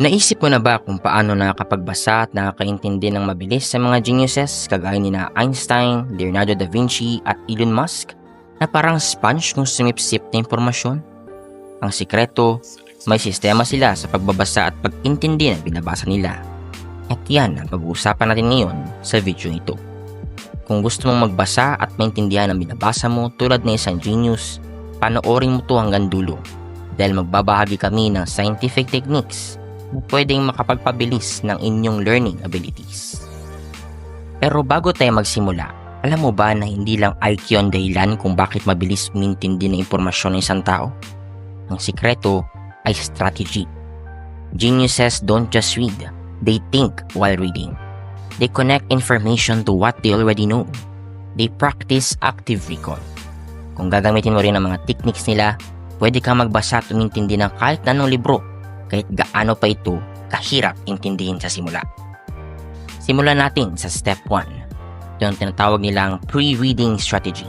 Naisip mo na ba kung paano nakakapagbasa at nakakaintindi ng mabilis sa mga geniuses kagaya ni na Einstein, Leonardo da Vinci at Elon Musk na parang sponge kung sumipsip na impormasyon? Ang sikreto, may sistema sila sa pagbabasa at pag-intindi ng binabasa nila. At yan ang pag-uusapan natin ngayon sa video ito. Kung gusto mong magbasa at maintindihan ang binabasa mo tulad ng isang genius, panoorin mo to hanggang dulo dahil magbabahagi kami ng scientific techniques pwedeng makapagpabilis ng inyong learning abilities. Pero bago tayo magsimula, alam mo ba na hindi lang IQ ang dahilan kung bakit mabilis umintindi ng impormasyon ng isang tao? Ang sikreto ay strategy. Geniuses don't just read, they think while reading. They connect information to what they already know. They practice active recall. Kung gagamitin mo rin ang mga techniques nila, pwede kang magbasa at umintindi ng kahit anong libro kahit gaano pa ito kahirap intindihin sa simula. Simulan natin sa step 1. Ito ang tinatawag nilang pre-reading strategy.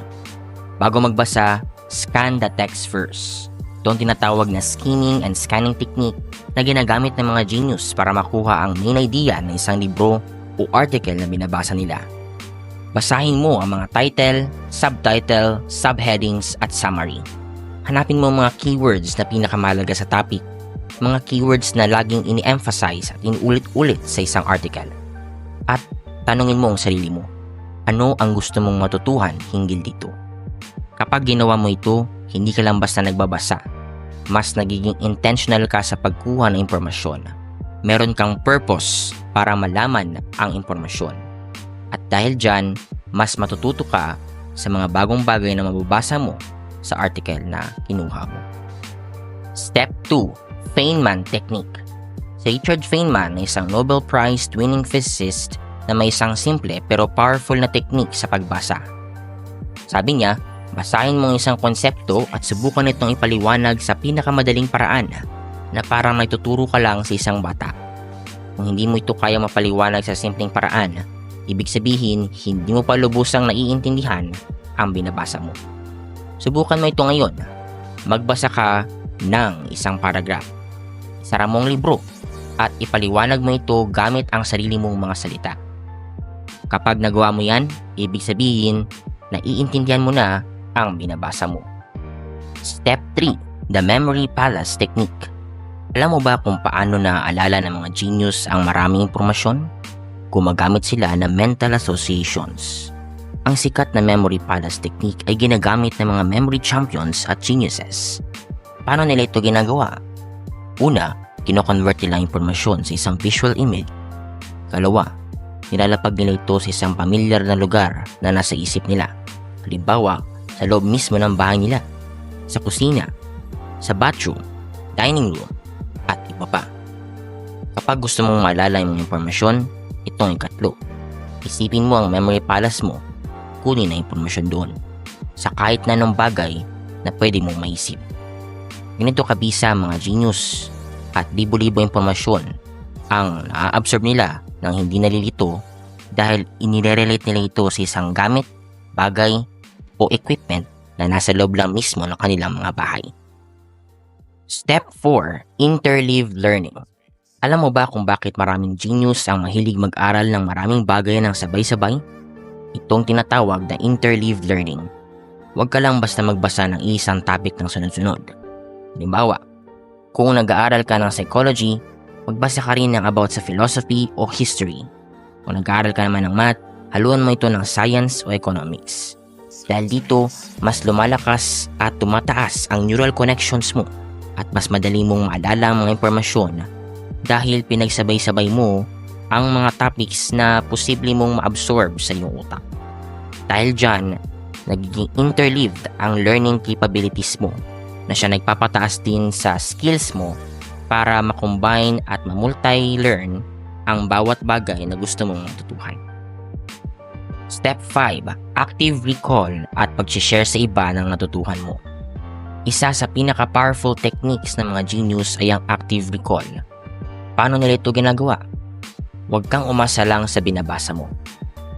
Bago magbasa, scan the text first. Ito ang tinatawag na skimming and scanning technique na ginagamit ng mga genius para makuha ang main idea ng isang libro o article na binabasa nila. Basahin mo ang mga title, subtitle, subheadings at summary. Hanapin mo ang mga keywords na pinakamalaga sa topic mga keywords na laging ini-emphasize at inulit-ulit sa isang article. At tanungin mo ang sarili mo, ano ang gusto mong matutuhan hinggil dito? Kapag ginawa mo ito, hindi ka lang basta nagbabasa. Mas nagiging intentional ka sa pagkuha ng impormasyon. Meron kang purpose para malaman ang impormasyon. At dahil dyan, mas matututo ka sa mga bagong bagay na mababasa mo sa article na kinuha mo. Step 2 Feynman Technique. Si Richard Feynman ay isang Nobel Prize winning physicist na may isang simple pero powerful na technique sa pagbasa. Sabi niya, basahin mo ang isang konsepto at subukan itong ipaliwanag sa pinakamadaling paraan na parang may tuturo ka lang sa isang bata. Kung hindi mo ito kaya mapaliwanag sa simpleng paraan, ibig sabihin hindi mo pa lubusang naiintindihan ang binabasa mo. Subukan mo ito ngayon. Magbasa ka ng isang paragraph sara mo ang libro at ipaliwanag mo ito gamit ang sarili mong mga salita. Kapag nagawa mo yan, ibig sabihin na iintindihan mo na ang binabasa mo. Step 3. The Memory Palace Technique. Alam mo ba kung paano naaalala ng mga genius ang maraming impormasyon? Gumagamit sila ng mental associations. Ang sikat na Memory Palace Technique ay ginagamit ng mga memory champions at geniuses. Paano nila ito ginagawa? Una, kinoconvert nila ang impormasyon sa isang visual image. Kalawa, nilalapag nila ito sa isang pamilyar na lugar na nasa isip nila. Halimbawa, sa loob mismo ng bahay nila, sa kusina, sa bathroom, dining room, at iba pa. Kapag gusto mong maalala yung impormasyon, ito ang ikatlo. Isipin mo ang memory palace mo, kunin ang impormasyon doon sa kahit na anong bagay na pwede mong maisip. Ganito kabisa mga genius at libo-libo impormasyon ang na-absorb nila ng hindi nalilito dahil inire-relate nila ito sa isang gamit, bagay, o equipment na nasa loob lang mismo ng kanilang mga bahay. Step 4. Interleaved Learning Alam mo ba kung bakit maraming genius ang mahilig mag-aral ng maraming bagay ng sabay-sabay? Itong tinatawag na interleaved learning. Huwag ka lang basta magbasa ng isang topic ng sunod-sunod. Halimbawa, kung nag-aaral ka ng psychology, magbasa ka rin ng about sa philosophy o history. Kung nag-aaral ka naman ng math, haluan mo ito ng science o economics. Dahil dito, mas lumalakas at tumataas ang neural connections mo at mas madali mong maalala ang mga impormasyon dahil pinagsabay-sabay mo ang mga topics na posible mong ma-absorb sa iyong utak. Dahil dyan, nagiging interleaved ang learning capabilities mo na siya nagpapataas din sa skills mo para makombine at mamulti-learn ang bawat bagay na gusto mong matutuhan. Step 5. Active recall at pag-share sa iba ng natutuhan mo. Isa sa pinaka-powerful techniques ng mga genius ay ang active recall. Paano nila ito ginagawa? Huwag kang umasa lang sa binabasa mo.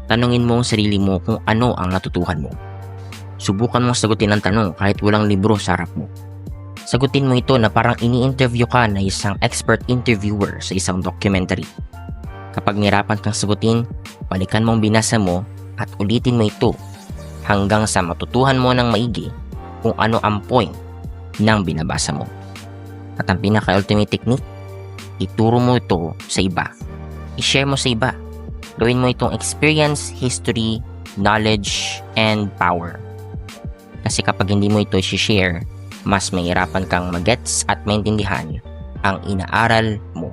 Tanungin mo ang sarili mo kung ano ang natutuhan mo. Subukan mong sagutin ang tanong kahit walang libro sa harap mo. Sagutin mo ito na parang ini-interview ka na isang expert interviewer sa isang documentary. Kapag nirapan kang sagutin, balikan mong binasa mo at ulitin mo ito hanggang sa matutuhan mo ng maigi kung ano ang point ng binabasa mo. At ang pinaka-ultimate technique, ituro mo ito sa iba. I-share mo sa iba. Gawin mo itong experience, history, knowledge, and power. Kasi kapag hindi mo ito i-share, mas mahirapan kang magets at maintindihan ang inaaral mo.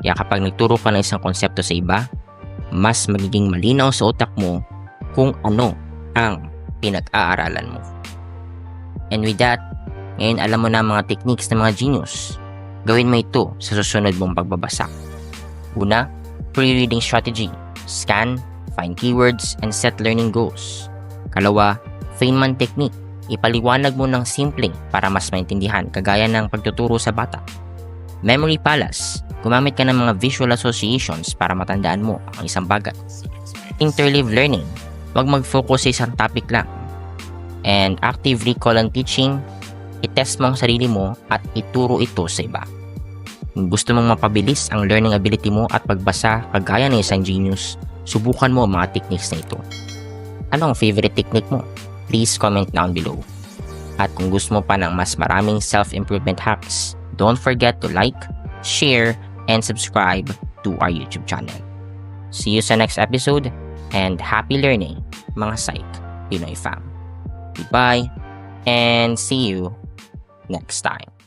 Kaya kapag nagturo ka ng isang konsepto sa iba, mas magiging malinaw sa utak mo kung ano ang pinag-aaralan mo. And with that, ngayon alam mo na mga techniques ng mga genius. Gawin mo ito sa susunod mong pagbabasa. Una, pre-reading strategy. Scan, find keywords, and set learning goals. Kalawa, Feynman technique. Ipaliwanag mo ng simple para mas maintindihan kagaya ng pagtuturo sa bata. Memory Palace. Gumamit ka ng mga visual associations para matandaan mo ang isang bagay. Interleave learning. Huwag mag-focus sa isang topic lang. And active recall and teaching. I-test mo ang sarili mo at ituro ito sa iba. Kung gusto mong mapabilis ang learning ability mo at pagbasa kagaya ng isang genius, subukan mo ang mga techniques na ito. Ano ang favorite technique mo? Please comment down below. At kung gusto mo pa ng mas maraming self-improvement hacks, don't forget to like, share, and subscribe to our YouTube channel. See you sa next episode and happy learning mga Psych Pinoy fam. Goodbye and see you next time.